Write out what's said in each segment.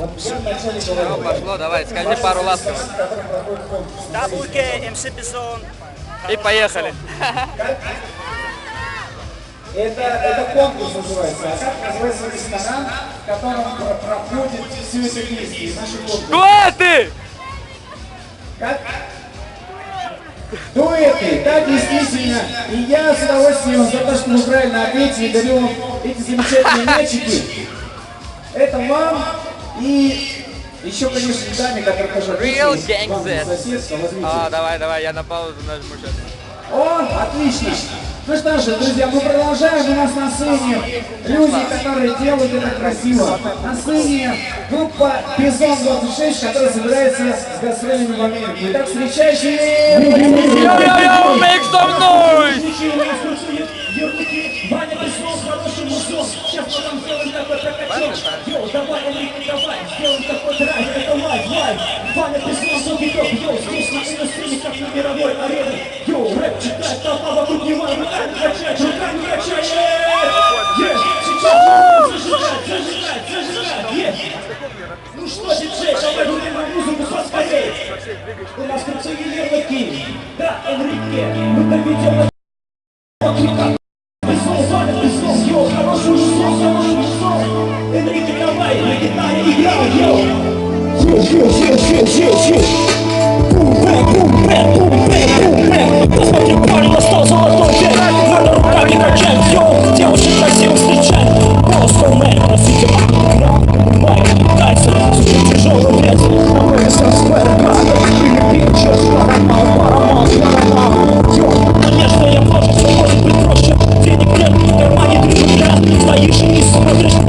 Вот я вначале Ну, говорил. пошло, давай, скажи пару ласковых. Табуке, МС Бизон. И поехали. Это, это конкурс называется. А как называется ресторан, в котором про- проходит все это действие? Наши конкурсы. Дуэты! Как? Дуэты, да, действительно. И я с удовольствием за то, что вы правильно ответили, дарю вам эти замечательные мячики. Это вам и еще, конечно, даме, которая тоже Real ответила. Gang Вам Z. соседка, возьмите. А, давай, давай, я на паузу нажму сейчас. О, отлично. Ну что же, друзья, мы продолжаем. У нас на сцене люди, которые делают это красиво. На сцене группа Бизон 26, которая собирается с гастролями в Америку. Итак, встречайте! Йо-йо-йо, make some noise! Ваня пришел с хорошим мужом Сейчас мы там сделаем такой прокачок Энрике, давай Ну что, диджей, давай на музыку поскорей У нас крутые ярлыки Да, Энрике, мы доведем это Пришел, Ваня пришел, йоу, хороший ушел, хороший ушел Энрике, давай, на гитаре играл, Йоу, йоу, йоу, йоу, йоу, йоу Бум-бэм, бум-бэм, бум-бэм, бум-бэм проще. Денег нет, в кармане рубля Стоишь и смотришь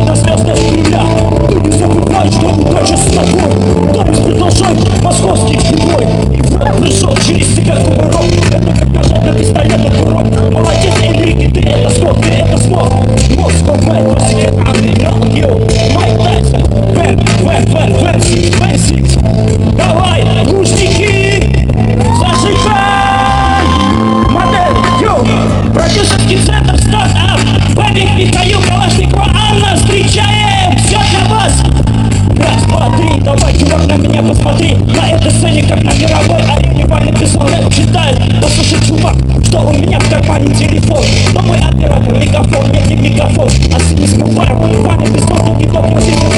Бэбик, Михаил Калашникова, Анна, встречаем, все для вас. Раз, два, три, давай, чувак, на меня посмотри. На этой сцене, как на мировой арене Ваня писал рэп, читает Послушай, чувак, что у меня в кармане телефон. Но мой оператор, мегафон, нет, не мегафон. А с не скупаем, Ваня писал, не я читаю